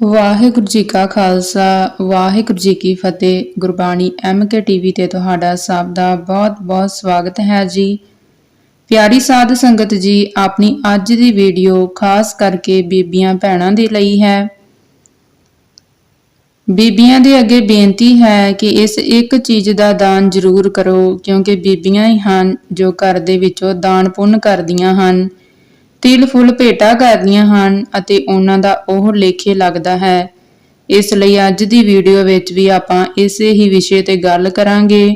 ਵਾਹਿਗੁਰੂ ਜੀ ਕਾ ਖਾਲਸਾ, ਵਾਹਿਗੁਰੂ ਜੀ ਕੀ ਫਤਿਹ। Gurbani MK TV ਤੇ ਤੁਹਾਡਾ ਸਭ ਦਾ ਬਹੁਤ-ਬਹੁਤ ਸਵਾਗਤ ਹੈ ਜੀ। ਪਿਆਰੀ ਸਾਧ ਸੰਗਤ ਜੀ, ਆਪਣੀ ਅੱਜ ਦੀ ਵੀਡੀਓ ਖਾਸ ਕਰਕੇ ਬੀਬੀਆਂ ਭੈਣਾਂ ਦੇ ਲਈ ਹੈ। ਬੀਬੀਆਂ ਦੇ ਅੱਗੇ ਬੇਨਤੀ ਹੈ ਕਿ ਇਸ ਇੱਕ ਚੀਜ਼ ਦਾ ਦਾਨ ਜ਼ਰੂਰ ਕਰੋ, ਕਿਉਂਕਿ ਬੀਬੀਆਂ ਹੀ ਹਨ ਜੋ ਘਰ ਦੇ ਵਿੱਚੋਂ ਦਾਨ ਪੁੰਨ ਕਰਦੀਆਂ ਹਨ। ਤਿਲ ਫੁੱਲ ਭੇਟਾ ਕਰਦੀਆਂ ਹਨ ਅਤੇ ਉਹਨਾਂ ਦਾ ਉਹ ਲੇਖੇ ਲੱਗਦਾ ਹੈ। ਇਸ ਲਈ ਅੱਜ ਦੀ ਵੀਡੀਓ ਵਿੱਚ ਵੀ ਆਪਾਂ ਇਸੇ ਹੀ ਵਿਸ਼ੇ ਤੇ ਗੱਲ ਕਰਾਂਗੇ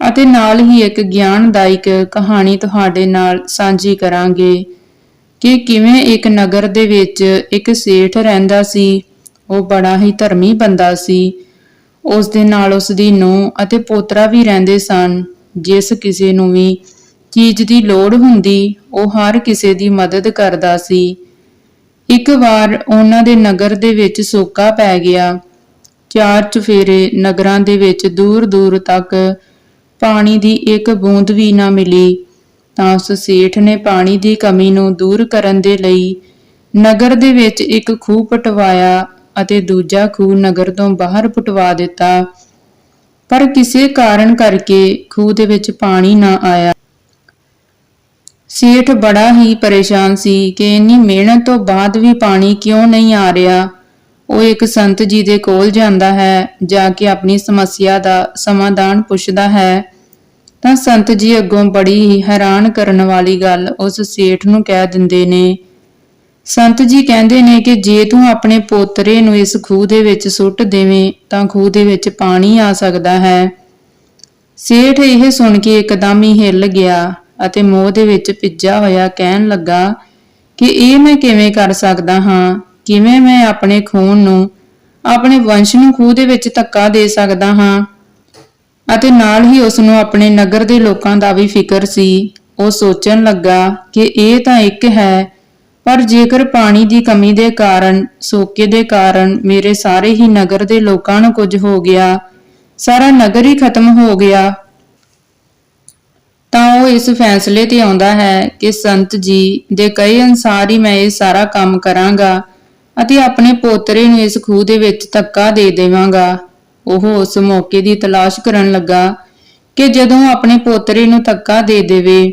ਅਤੇ ਨਾਲ ਹੀ ਇੱਕ ਗਿਆਨਦਾਇਕ ਕਹਾਣੀ ਤੁਹਾਡੇ ਨਾਲ ਸਾਂਝੀ ਕਰਾਂਗੇ ਕਿ ਕਿਵੇਂ ਇੱਕ ਨਗਰ ਦੇ ਵਿੱਚ ਇੱਕ ਸੇਠ ਰਹਿੰਦਾ ਸੀ, ਉਹ ਬੜਾ ਹੀ ਧਰਮੀ ਬੰਦਾ ਸੀ। ਉਸ ਦੇ ਨਾਲ ਉਸ ਦੀ ਨੂੰਹ ਅਤੇ ਪੋਤਰਾ ਵੀ ਰਹਿੰਦੇ ਸਨ, ਜਿਸ ਕਿਸੇ ਨੂੰ ਵੀ ਚੀਜ਼ ਦੀ ਲੋੜ ਹੁੰਦੀ, ਉਹ ਹਰ ਕਿਸੇ ਦੀ ਮਦਦ ਕਰਦਾ ਸੀ। ਇੱਕ ਵਾਰ ਉਹਨਾਂ ਦੇ ਨਗਰ ਦੇ ਵਿੱਚ ਸੋਕਾ ਪੈ ਗਿਆ। ਚਾਰ ਚੁਫੇਰੇ ਨਗਰਾਂ ਦੇ ਵਿੱਚ ਦੂਰ ਦੂਰ ਤੱਕ ਪਾਣੀ ਦੀ ਇੱਕ ਬੂੰਦ ਵੀ ਨਾ ਮਿਲੀ। ਤਾਂ ਉਸ ਸੇਠ ਨੇ ਪਾਣੀ ਦੀ ਕਮੀ ਨੂੰ ਦੂਰ ਕਰਨ ਦੇ ਲਈ ਨਗਰ ਦੇ ਵਿੱਚ ਇੱਕ ਖੂਹ ਪਟਵਾਇਆ ਅਤੇ ਦੂਜਾ ਖੂਹ ਨਗਰ ਤੋਂ ਬਾਹਰ ਪਟਵਾ ਦਿੱਤਾ। ਪਰ ਕਿਸੇ ਕਾਰਨ ਕਰਕੇ ਖੂਹ ਦੇ ਵਿੱਚ ਪਾਣੀ ਨਾ ਆਇਆ। ਸੇਠ ਬੜਾ ਹੀ ਪਰੇਸ਼ਾਨ ਸੀ ਕਿ ਇੰਨੀ ਮਿਹਨਤ ਤੋਂ ਬਾਅਦ ਵੀ ਪਾਣੀ ਕਿਉਂ ਨਹੀਂ ਆ ਰਿਹਾ। ਉਹ ਇੱਕ ਸੰਤ ਜੀ ਦੇ ਕੋਲ ਜਾਂਦਾ ਹੈ, ਜਾ ਕੇ ਆਪਣੀ ਸਮੱਸਿਆ ਦਾ ਸਮਾਧਾਨ ਪੁੱਛਦਾ ਹੈ। ਤਾਂ ਸੰਤ ਜੀ ਅੱਗੋਂ ਬੜੀ ਹੀ ਹੈਰਾਨ ਕਰਨ ਵਾਲੀ ਗੱਲ ਉਸ ਸੇਠ ਨੂੰ ਕਹਿ ਦਿੰਦੇ ਨੇ। ਸੰਤ ਜੀ ਕਹਿੰਦੇ ਨੇ ਕਿ ਜੇ ਤੂੰ ਆਪਣੇ ਪੋਤਰੇ ਨੂੰ ਇਸ ਖੂਹ ਦੇ ਵਿੱਚ ਸੁੱਟ ਦੇਵੇਂ, ਤਾਂ ਖੂਹ ਦੇ ਵਿੱਚ ਪਾਣੀ ਆ ਸਕਦਾ ਹੈ। ਸੇਠ ਇਹ ਸੁਣ ਕੇ ਇੱਕਦਮ ਹੀ ਹਿੱਲ ਗਿਆ। ਅਤੇ ਮੋਹ ਦੇ ਵਿੱਚ ਭਿੱਜਾ ਹੋਇਆ ਕਹਿਣ ਲੱਗਾ ਕਿ ਇਹ ਮੈਂ ਕਿਵੇਂ ਕਰ ਸਕਦਾ ਹਾਂ? ਕਿਵੇਂ ਮੈਂ ਆਪਣੇ ਖੂਨ ਨੂੰ, ਆਪਣੇ ਵੰਸ਼ ਨੂੰ ਖੂਹ ਦੇ ਵਿੱਚ ਧੱਕਾ ਦੇ ਸਕਦਾ ਹਾਂ? ਅਤੇ ਨਾਲ ਹੀ ਉਸ ਨੂੰ ਆਪਣੇ ਨਗਰ ਦੇ ਲੋਕਾਂ ਦਾ ਵੀ ਫਿਕਰ ਸੀ। ਉਹ ਸੋਚਣ ਲੱਗਾ ਕਿ ਇਹ ਤਾਂ ਇੱਕ ਹੈ, ਪਰ ਜੇਕਰ ਪਾਣੀ ਦੀ ਕਮੀ ਦੇ ਕਾਰਨ, ਸੋਕੇ ਦੇ ਕਾਰਨ ਮੇਰੇ ਸਾਰੇ ਹੀ ਨਗਰ ਦੇ ਲੋਕਾਂ ਨੂੰ ਕੁਝ ਹੋ ਗਿਆ, ਸਾਰਾ ਨਗਰ ਹੀ ਖਤਮ ਹੋ ਗਿਆ ਤਾਂ ਉਹ ਇਸ ਫੈਸਲੇ ਤੇ ਆਉਂਦਾ ਹੈ ਕਿ ਸੰਤ ਜੀ ਦੇ ਕਈ ਅਨਸਾਰ ਹੀ ਮੈਂ ਇਹ ਸਾਰਾ ਕੰਮ ਕਰਾਂਗਾ ਅਤੇ ਆਪਣੇ ਪੋਤਰੇ ਨੂੰ ਇਸ ਖੂਹ ਦੇ ਵਿੱਚ ਧੱਕਾ ਦੇ ਦੇਵਾਂਗਾ। ਉਹ ਉਸ ਮੌਕੇ ਦੀ ਤਲਾਸ਼ ਕਰਨ ਲੱਗਾ ਕਿ ਜਦੋਂ ਆਪਣੇ ਪੋਤਰੇ ਨੂੰ ਧੱਕਾ ਦੇ ਦੇਵੇ।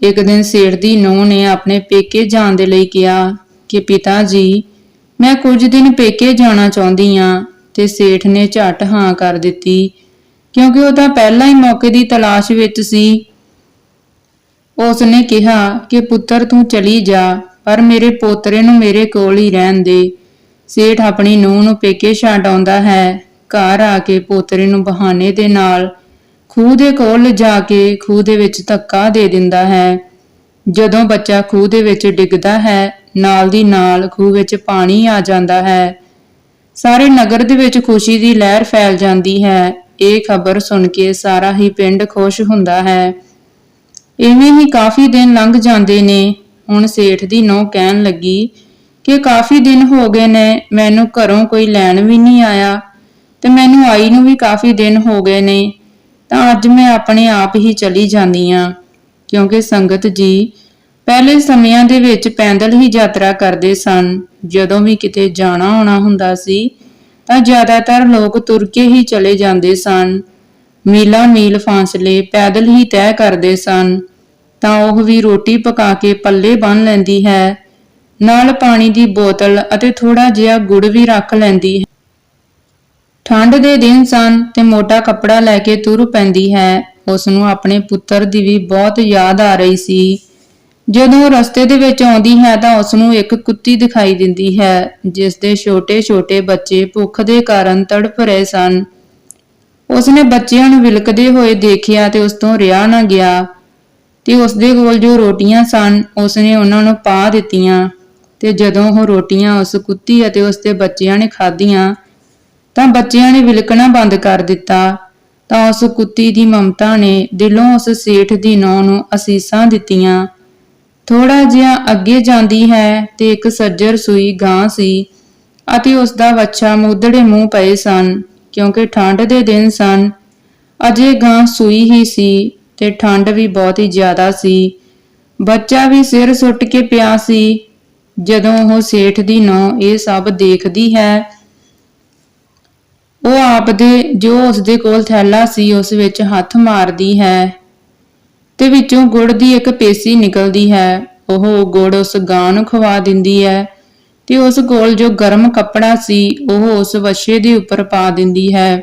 ਇੱਕ ਦਿਨ ਸੇਠ ਦੀ ਨੂੰਹ ਨੇ ਆਪਣੇ ਪੇਕੇ ਜਾਣ ਦੇ ਲਈ ਕਿਹਾ ਕਿ ਪਿਤਾ ਜੀ, ਮੈਂ ਕੁਝ ਦਿਨ ਪੇਕੇ ਜਾਣਾ ਚਾਹੁੰਦੀ ਹਾਂ ਤੇ ਸੇਠ ਨੇ ਝਟ ਹਾਂ ਕਰ ਦਿੱਤੀ ਕਿਉਂਕਿ ਉਹ ਤਾਂ ਪਹਿਲਾਂ ਹੀ ਮੌਕੇ ਦੀ ਤਲਾਸ਼ ਵਿੱਚ ਸੀ ਉਸ ਨੇ ਕਿਹਾ ਕਿ, ਪੁੱਤਰ, ਤੂੰ ਚਲੀ ਜਾ, ਪਰ ਮੇਰੇ ਪੋਤਰੇ ਨੂੰ ਮੇਰੇ ਕੋਲ ਹੀ ਰਹਿਣ ਦੇ। ਸੇਠ ਆਪਣੀ ਨੂੰਹ ਨੂੰ ਪੇਕੇ ਛੱਡ ਆਉਂਦਾ ਹੈ। ਘਰ ਆ ਕੇ ਪੋਤਰੇ ਨੂੰ ਬਹਾਨੇ ਦੇ ਨਾਲ ਖੂਹ ਦੇ ਕੋਲ ਲਿਜਾ ਕੇ ਖੂਹ ਦੇ ਵਿੱਚ ਧੱਕਾ ਦੇ ਦਿੰਦਾ ਹੈ। ਜਦੋਂ ਬੱਚਾ ਖੂਹ ਦੇ ਵਿੱਚ ਡਿੱਗਦਾ ਹੈ, ਨਾਲ ਦੀ ਨਾਲ ਖੂਹ ਵਿੱਚ ਪਾਣੀ ਆ ਜਾਂਦਾ ਹੈ। ਸਾਰੇ ਨਗਰ ਦੇ ਵਿੱਚ ਖੁਸ਼ੀ ਦੀ ਲਹਿਰ ਫੈਲ ਜਾਂਦੀ ਹੈ। ਇਹ ਖਬਰ ਸੁਣ ਕੇ ਸਾਰਾ ਹੀ ਪਿੰਡ ਖੁਸ਼ ਹੁੰਦਾ ਹੈ। ਇਵੇਂ ਹੀ ਕਾਫੀ ਦਿਨ ਲੰਘ ਜਾਂਦੇ ਨੇ। ਹੁਣ ਸੇਠ ਦੀ ਨੌ ਕਹਿਣ ਲੱਗੀ ਕਿ ਕਾਫੀ ਦਿਨ ਹੋ ਗਏ ਨੇ, ਮੈਨੂੰ ਘਰੋਂ ਕੋਈ ਲੈਣ ਵੀ ਨਹੀਂ ਆਇਆ ਤੇ ਮੈਨੂੰ ਆਈ ਨੂੰ ਵੀ ਕਾਫੀ ਦਿਨ ਹੋ ਗਏ ਨੇ। ਤਾਂ ਅੱਜ ਮੈਂ ਆਪਣੇ ਆਪ ਹੀ ਚਲੀ ਜਾਂਦੀ ਆ ਕਿਉਂਕਿ ਸੰਗਤ ਜੀ ਪਹਿਲੇ ਸਮਿਆਂ ਦੇ ਵਿੱਚ ਪੈਦਲ ਹੀ ਯਾਤਰਾ ਕਰਦੇ ਸਨ। ਜਦੋਂ ਵੀ ਕਿਤੇ ਜਾਣਾ ਆਉਣਾ ਹੁੰਦਾ ਸੀ, ਤਾਂ ਜ਼ਿਆਦਾਤਰ ਲੋਕ ਤੁਰ ਕੇ ਹੀ ਚਲੇ ਜਾਂਦੇ ਸਨ। ਮੀਲਾਂ ਮੀਲ ਫਾਸਲੇ ਪੈਦਲ ਹੀ ਤੈਅ ਕਰਦੇ ਸਨ। ਤਾਂ ਉਹ ਵੀ ਰੋਟੀ ਪਕਾ ਕੇ ਪੱਲੇ ਬੰਨ ਲੈਂਦੀ ਹੈ। ਨਾਲ ਪਾਣੀ ਦੀ ਬੋਤਲ ਅਤੇ ਥੋੜਾ ਜਿਹਾ ਗੁੜ ਵੀ ਰੱਖ ਲੈਂਦੀ ਹੈ। ਠੰਡ ਦੇ ਦਿਨ ਸਨ ਤੇ ਮੋਟਾ ਕੱਪੜਾ ਲੈ ਕੇ ਤੁਰ ਪੈਂਦੀ ਹੈ। ਉਸ ਨੂੰ ਆਪਣੇ ਪੁੱਤਰ ਦੀ ਵੀ ਬਹੁਤ ਯਾਦ ਆ ਰਹੀ ਸੀ। ਜਦੋਂ ਰਸਤੇ ਦੇ ਵਿੱਚ ਆਉਂਦੀ ਹੈ ਤਾਂ ਉਸ ਨੂੰ ਇੱਕ ਕੁੱਤੀ ਦਿਖਾਈ ਦਿੰਦੀ ਹੈ ਜਿਸ ਦੇ ਛੋਟੇ-ਛੋਟੇ ਬੱਚੇ ਭੁੱਖ ਦੇ ਕਾਰਨ ਤੜਪ ਰਹੇ ਸਨ। ਉਸਨੇ ਬੱਚਿਆਂ ਨੂੰ ਵਿਲਕਦੇ ਹੋਏ ਦੇਖਿਆ ਤੇ ਉਸ ਤੋਂ ਰਿਹਾ ਨਾ ਗਿਆ। ਤੇ ਉਸਦੇ ਕੋਲ ਜੋ ਰੋਟੀਆਂ ਸਨ, ਉਸਨੇ ਉਹਨਾਂ ਨੂੰ ਪਾ ਦਿੱਤੀਆਂ ਤੇ ਜਦੋਂ ਉਹ ਰੋਟੀਆਂ ਉਸ ਕੁੱਤੀ ਅਤੇ ਉਸਦੇ ਬੱਚਿਆਂ ਨੇ ਖਾਧੀਆਂ, ਤਾਂ ਬੱਚਿਆਂ ਨੇ ਵਿਲਕਣਾ ਬੰਦ ਕਰ ਦਿੱਤਾ। ਤਾਂ ਉਸ ਕੁੱਤੀ ਦੀ ਮਮਤਾ ਨੇ ਦਿਲੋਂ ਉਸ ਸੇਠ ਦੀ ਨੌਂ ਨੂੰ ਅਸੀਸਾਂ ਦਿੱਤੀਆਂ। ਥੋੜਾ ਜਿਹਾ ਅੱਗੇ ਜਾਂਦੀ ਹੈ ਤੇ ਇੱਕ ਸੱਜਰ ਸੂਈ ਗਾਂ ਸੀ ਅਤੇ ਉਸ ਦਾ ਵੱਛਾ ਮੁੱਦੜੇ ਮੂੰਹ ਪਏ ਸਨ। ਕਿਉਂਕਿ ਠੰਡ ਦੇ ਦਿਨ ਸਨ। ਅਜੇ ਗਾਂ ਸੂਈ ਹੀ ਸੀ ਤੇ ਠੰਡ ਵੀ ਬਹੁਤ ਹੀ ਜ਼ਿਆਦਾ ਸੀ। ਬੱਚਾ ਵੀ ਸਿਰ ਸੁੱਟ ਕੇ ਪਿਆ ਸੀ। ਜਦੋਂ ਉਹ ਸੇਠ ਦੀ ਨੌ ਇਹ ਸਭ ਦੇਖਦੀ ਹੈ, ਉਹ ਆਪ ਦੇ ਜੋ ਉਸ ਦੇ ਕੋਲ ਥੈਲਾ ਸੀ, ਉਸ ਵਿੱਚ ਹੱਥ ਮਾਰਦੀ ਹੈ ਤੇ ਵਿੱਚੋਂ ਗੁੜ ਦੀ ਇੱਕ ਪੇਸੀ ਨਿਕਲਦੀ ਹੈ। ਉਹ ਗੁੜ ਉਸ ਗਾਂ ਨੂੰ ਖਵਾ ਦਿੰਦੀ ਹੈ। ਤੇ ਉਸ ਕੋਲ ਜੋ ਗਰਮ ਕੱਪੜਾ ਸੀ, ਉਹ ਉਸ ਵਛੇ ਦੇ ਉੱਪਰ ਪਾ ਦਿੰਦੀ ਹੈ।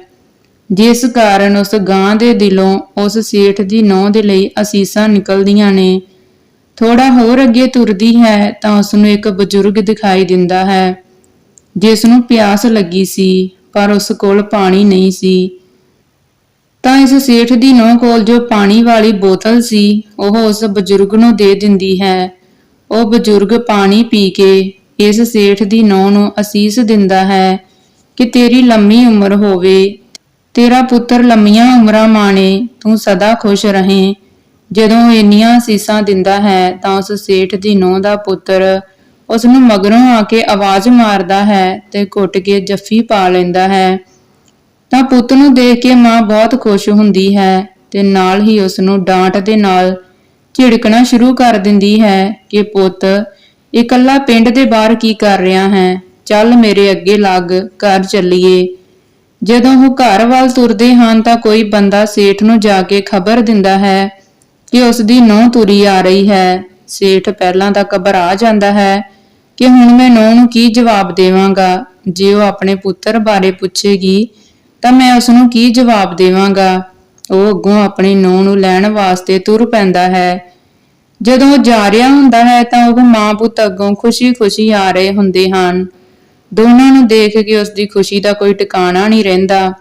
ਜਿਸ ਕਾਰਨ ਉਸ ਗਾਂ ਦੇ ਦਿਲੋਂ ਉਸ ਸੇਠ ਦੀ ਨੌ ਦੇ ਲਈ ਅਸੀਸਾਂ ਨਿਕਲਦੀਆਂ ਨੇ। ਥੋੜਾ ਹੋਰ ਅੱਗੇ ਤੁਰਦੀ ਹੈ ਤਾਂ ਉਸ ਨੂੰ ਇੱਕ ਬਜ਼ੁਰਗ ਦਿਖਾਈ ਦਿੰਦਾ ਹੈ, ਜਿਸ ਨੂੰ ਪਿਆਸ ਲੱਗੀ ਸੀ, ਪਰ ਉਸ ਕੋਲ ਪਾਣੀ ਨਹੀਂ ਸੀ। ਤਾਂ ਇਸ ਸੇਠ ਦੀ ਨੌ ਕੋਲ ਜੋ ਪਾਣੀ ਵਾਲੀ ਬੋਤਲ ਸੀ, ਉਹ ਉਸ ਬਜ਼ੁਰਗ ਨੂੰ ਦੇ ਦਿੰਦੀ ਹੈ। ਉਹ ਬਜ਼ੁਰਗ ਪਾਣੀ ਪੀ ਕੇ ਇਸ ਸੇਠ ਦੀ ਨੌ ਨੂੰ ਅਸੀਸ ਦਿੰਦਾ ਹੈ ਕਿ ਤੇਰੀ ਲੰਮੀ ਉਮਰ ਹੋਵੇ, ਤੇਰਾ ਪੁੱਤਰ ਲੰਮੀਆਂ ਉਮਰਾਂ ਮਾਣੇ, ਤੂੰ ਸਦਾ ਖੁਸ਼ ਰਹੇ। ਜਦੋਂ ਇੰਨੀਆਂ ਅਸੀਸਾਂ ਦਿੰਦਾ ਹੈ, ਤਾਂ ਉਸ ਸੇਠ ਦੀ ਨੌ ਦਾ ਪੁੱਤਰ ਉਸ ਨੂੰ ਮਗਰੋਂ ਆ ਕੇ ਆਵਾਜ਼ ਮਾਰਦਾ ਹੈ ਤੇ ਘੁੱਟ ਕੇ ਜੱਫੀ ਪਾ ਲੈਂਦਾ ਹੈ। ਤਾਂ ਪੁੱਤ ਨੂੰ ਦੇਖ ਕੇ ਮਾਂ ਬਹੁਤ ਖੁਸ਼ ਹੁੰਦੀ ਹੈ ਤੇ ਨਾਲ ਹੀ ਉਸ ਨੂੰ ਡਾਂਟ ਦੇ ਨਾਲ ਝਿੜਕਣਾ ਸ਼ੁਰੂ ਕਰ ਦਿੰਦੀ ਹੈ ਕਿ ਪੁੱਤ ਇਕੱਲਾ ਪਿੰਡ ਦੇ ਬਾਹਰ ਕੀ ਕਰ ਰਿਹਾ ਹੈ? ਚੱਲ ਮੇਰੇ ਅੱਗੇ ਲੱਗ, ਘਰ ਚੱਲੀਏ। ਜਦੋਂ ਉਹ ਘਰ ਵੱਲ ਤੁਰਦੇ ਹਨ ਤਾਂ ਕੋਈ ਬੰਦਾ ਸੇਠ ਨੂੰ ਜਾ ਕੇ ਖਬਰ ਦਿੰਦਾ ਹੈ ਕਿ ਉਸ ਦੀ ਨੌਂ ਤੁਰੀ ਆ ਰਹੀ ਹੈ। ਸੇਠ ਪਹਿਲਾਂ ਤਾਂ ਘਬਰਾ ਜਾਂਦਾ ਹੈ ਕਿ ਹੁਣ ਮੈਂ ਨੌਂ ਨੂੰ ਕੀ ਜਵਾਬ ਦੇਵਾਂਗਾ? ਜੇ ਉਹ ਆਪਣੇ ਪੁੱਤਰ ਬਾਰੇ ਪੁੱਛੇਗੀ ਤਾਂ ਮੈਂ ਉਸ ਨੂੰ ਕੀ ਜਵਾਬ ਦੇਵਾਂਗਾ? ਉਹ ਅੱਗੋਂ ਆਪਣੀ ਨੂੰਹ ਨੂੰ ਲੈਣ ਵਾਸਤੇ ਤੁਰ ਪੈਂਦਾ ਹੈ। ਜਦੋਂ ਉਹ ਜਾ ਰਿਹਾ ਹੁੰਦਾ ਹੈ ਤਾਂ ਉਹ ਮਾਂ ਪੁੱਤ ਅੱਗੋਂ ਖੁਸ਼ੀ-ਖੁਸ਼ੀ ਆ ਰਹੇ ਹੁੰਦੇ ਹਨ। ਦੋਨਾਂ ਨੂੰ ਦੇਖ ਕੇ ਉਸ ਦੀ ਖੁਸ਼ੀ ਦਾ ਕੋਈ ਟਿਕਾਣਾ ਨਹੀਂ ਰਹਿੰਦਾ,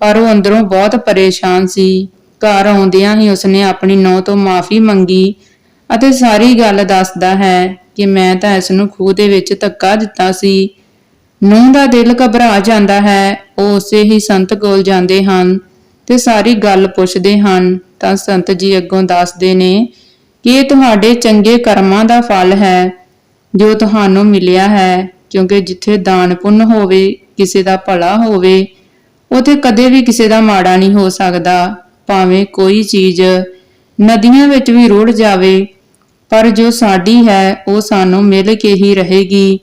ਪਰ ਉਹ ਅੰਦਰੋਂ ਬਹੁਤ ਪਰੇਸ਼ਾਨ ਸੀ। ਘਰ ਆਉਂਦਿਆਂ ਹੀ ਉਸਨੇ ਆਪਣੀ ਨੌਂ ਤੋਂ ਮਾਫੀ ਮੰਗੀ ਅਤੇ ਸਾਰੀ ਗੱਲ ਦੱਸਦਾ ਹੈ ਕਿ ਮੈਂ ਤਾਂ ਇਸ ਨੂੰ ਖੂਹ ਦੇ ਵਿੱਚ ਧੱਕਾ ਦਿੱਤਾ ਸੀ। ਨੂੰਹ ਦਾ ਦਿਲ ਘਬਰਾ ਜਾਂਦਾ ਹੈ, ਉਹ ਉਸੇ ਹੀ ਸੰਤ ਕੋਲ ਜਾਂਦੇ ਹਨ ਤੇ ਸਾਰੀ ਗੱਲ ਪੁੱਛਦੇ ਹਨ। ਤਾਂ ਸੰਤ ਜੀ ਅੱਗੋਂ ਦੱਸਦੇ ਨੇ ਕਿ ਇਹ ਤੁਹਾਡੇ ਚੰਗੇ ਕਰਮਾਂ ਦਾ ਫਲ ਹੈ, ਜੋ ਤੁਹਾਨੂੰ ਮਿਲਿਆ ਹੈ, ਕਿਉਂਕਿ ਜਿੱਥੇ ਦਾਨ ਪੁੰਨ ਹੋਵੇ, ਕਿਸੇ ਦਾ ਭਲਾ ਹੋਵੇ, ਉਥੇ ਕਦੇ ਵੀ ਕਿਸੇ ਦਾ ਮਾੜਾ ਨਹੀਂ ਹੋ ਸਕਦਾ, ਭਾਵੇਂ ਕੋਈ ਚੀਜ਼ ਨਦੀਆਂ ਵਿੱਚ ਵੀ ਰੁੜ ਜਾਵੇ, ਪਰ ਜੋ ਸਾਡੀ ਹੈ, ਉਹ ਸਾਨੂੰ ਮਿਲ ਕੇ ਹੀ ਰਹੇਗੀ।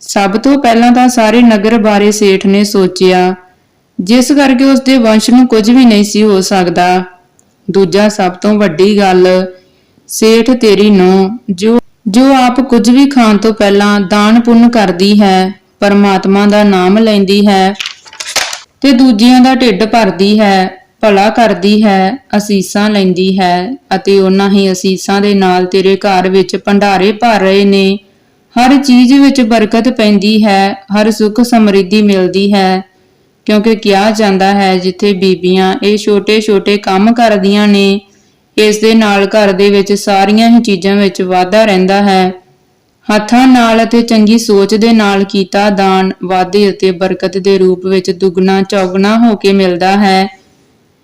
ਸਭ ਤੋਂ ਪਹਿਲਾਂ ਤਾਂ ਸਾਰੇ ਨਗਰ ਬਾਰੇ ਸੇਠ ਨੇ ਸੋਚਿਆ, ਜਿਸ ਕਰਕੇ ਉਸ ਦੇ ਵੰਸ਼ ਨੂੰ ਕੁਝ ਵੀ ਨਹੀਂ ਸੀ ਹੋ ਸਕਦਾ। ਦੂਜਾ ਸਭ ਤੋਂ ਵੱਡੀ ਗੱਲ ਸੇਠ ਤੇਰੀ ਨੂੰ ਜੋ ਜੋ ਆਪ ਕੁਝ ਵੀ ਖਾਣ ਤੋਂ ਪਹਿਲਾਂ ਦਾਨ ਪੁੰਨ ਕਰਦੀ ਹੈ, ਪਰਮਾਤਮਾ ਦਾ ਨਾਮ ਲੈਂਦੀ ਹੈ ਤੇ ਦੂਜਿਆਂ ਦਾ ਢਿੱਡ ਭਰਦੀ ਹੈ, ਭਲਾ ਕਰਦੀ ਹੈ, ਅਸੀਸਾਂ ਲੈਂਦੀ ਹੈ ਅਤੇ ਉਹਨਾਂ ਹੀ ਅਸੀਸਾਂ ਦੇ ਨਾਲ ਤੇਰੇ ਘਰ ਵਿੱਚ ਭੰਡਾਰੇ ਭਰ ਰਹੇ ਨੇ। ਹਰ ਚੀਜ਼ ਵਿੱਚ ਬਰਕਤ ਪੈਂਦੀ ਹੈ, ਹਰ ਸੁੱਖ ਸਮਰਿੱਧੀ ਮਿਲਦੀ ਹੈ, ਕਿਉਂਕਿ ਕਿਹਾ ਜਾਂਦਾ ਹੈ, ਜਿੱਥੇ ਬੀਬੀਆਂ ਇਹ ਛੋਟੇ-ਛੋਟੇ ਕੰਮ ਕਰਦੀਆਂ ਨੇ ਇਸ ਦੇ ਨਾਲ ਘਰ ਦੇ ਵਿੱਚ ਸਾਰੀਆਂ ਹੀ ਚੀਜ਼ਾਂ ਵਿੱਚ ਵਾਧਾ ਰਹਿੰਦਾ ਹੈ। ਹੱਥਾਂ ਨਾਲ ਅਤੇ ਚੰਗੀ ਸੋਚ ਦੇ ਨਾਲ ਕੀਤਾ ਦਾਨ, ਵਾਧੇ ਅਤੇ ਬਰਕਤ ਦੇ ਰੂਪ ਵਿੱਚ ਦੁੱਗਣਾ, ਚੌਗਣਾ ਹੋ ਕੇ ਮਿਲਦਾ ਹੈ।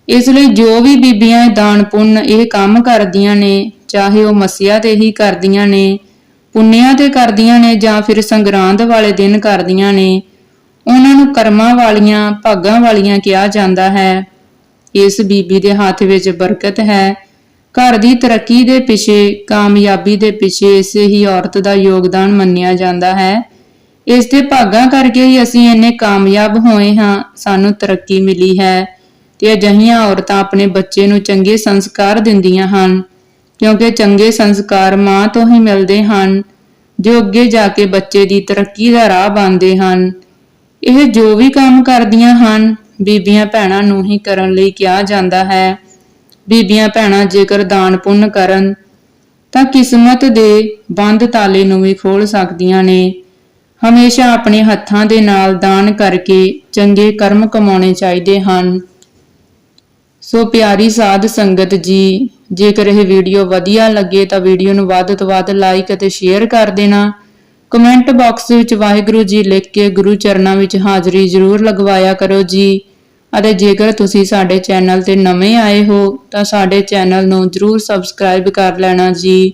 ਇਸ ਲਈ ਜੋ ਵੀ ਬੀਬੀਆਂ ਦਾਨ ਪੁੰਨ ਇਹ ਕੰਮ ਕਰਦੀਆਂ ਨੇ, ਚਾਹੇ ਉਹ ਮਸਿਆ ਤੇ ਹੀ ਕਰਦੀਆਂ ਨੇ, ਪੁੰਨਿਆਂ ਤੇ ਕਰਦੀਆਂ ਨੇ ਜਾਂ ਫਿਰ ਸੰਗਰਾਂਦ ਵਾਲੇ ਦਿਨ ਕਰਦੀਆਂ ਨੇ, ਉਹਨਾਂ ਨੂੰ ਕਰਮਾਂ ਵਾਲੀਆਂ, ਭਾਗਾਂ ਵਾਲੀਆਂ ਕਿਹਾ ਜਾਂਦਾ ਹੈ। ਇਸ ਬੀਬੀ ਦੇ ਹੱਥ ਵਿੱਚ ਬਰਕਤ ਹੈ। ਘਰ ਦੀ ਤਰੱਕੀ ਦੇ ਪਿੱਛੇ, ਕਾਮਯਾਬੀ ਦੇ ਪਿੱਛੇ ਇਸੇ ਹੀ ਔਰਤ ਦਾ ਯੋਗਦਾਨ ਮੰਨਿਆ ਜਾਂਦਾ ਹੈ। ਇਸ ਦੇ ਭਾਗਾਂ ਕਰਕੇ ਹੀ ਅਸੀਂ ਇੰਨੇ ਕਾਮਯਾਬ ਹੋਏ ਹਾਂ, ਸਾਨੂੰ ਤਰੱਕੀ ਮਿਲੀ ਹੈ ਤੇ ਅਜਿਹੀਆਂ ਔਰਤਾਂ ਆਪਣੇ ਬੱਚੇ ਨੂੰ ਚੰਗੇ ਸੰਸਕਾਰ ਦਿੰਦੀਆਂ ਹਨ, ਕਿਉਂਕਿ ਚੰਗੇ ਸੰਸਕਾਰ ਮਾਂ ਤੋਂ ਹੀ ਮਿਲਦੇ ਹਨ, ਜੋ ਅੱਗੇ ਜਾ ਕੇ ਬੱਚੇ ਦੀ ਤਰੱਕੀ ਦਾ ਰਾਹ ਬਣਦੇ ਹਨ। ਇਹ ਜੋ ਵੀ ਕੰਮ ਕਰਦੀਆਂ ਹਨ, ਬੀਬੀਆਂ ਭੈਣਾਂ ਨੂੰ ਹੀ ਕਰਨ ਲਈ ਕਿਹਾ ਜਾਂਦਾ ਹੈ। ਬੀਬੀਆਂ ਭੈਣਾਂ ਜੇਕਰ ਦਾਨ ਪੁੰਨ ਕਰਨ, ਤਾਂ ਕਿਸਮਤ ਦੇ ਬੰਦ ਤਾਲੇ ਨੂੰ ਵੀ ਖੋਲ ਸਕਦੀਆਂ ਨੇ। ਹਮੇਸ਼ਾ ਆਪਣੇ ਹੱਥਾਂ ਦੇ ਨਾਲ ਦਾਨ ਕਰਕੇ ਚੰਗੇ ਕਰਮ ਕਮਾਉਣੇ ਚਾਹੀਦੇ ਹਨ। ਸੋ ਪਿਆਰੀ ਸਾਧ ਸੰਗਤ ਜੀ, ਜੇਕਰ ਇਹ ਵੀਡੀਓ ਵਧੀਆ ਲੱਗੇ ਤਾਂ ਵੀਡੀਓ ਨੂੰ ਵੱਧ ਤੋਂ ਵੱਧ ਲਾਈਕ ਅਤੇ ਸ਼ੇਅਰ ਕਰ ਦੇਣਾ। ਕਮੈਂਟ ਬਾਕਸ ਵਿੱਚ ਵਾਹਿਗੁਰੂ ਜੀ ਲਿਖ ਕੇ ਗੁਰੂ ਚਰਨਾਂ ਵਿੱਚ ਹਾਜ਼ਰੀ ਜ਼ਰੂਰ ਲਗਵਾਇਆ ਕਰੋ ਜੀ। ਅਤੇ ਜੇਕਰ ਤੁਸੀਂ ਸਾਡੇ ਚੈਨਲ ਤੇ ਨਵੇਂ ਆਏ ਹੋ, ਤਾਂ ਸਾਡੇ ਚੈਨਲ ਨੂੰ ਜ਼ਰੂਰ ਸਬਸਕ੍ਰਾਈਬ ਕਰ ਲੈਣਾ ਜੀ।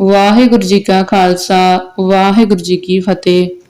ਵਾਹਿਗੁਰੂ ਜੀ ਕਾ ਖਾਲਸਾ, ਵਾਹਿਗੁਰੂ ਜੀ ਕੀ ਫਤਿਹ।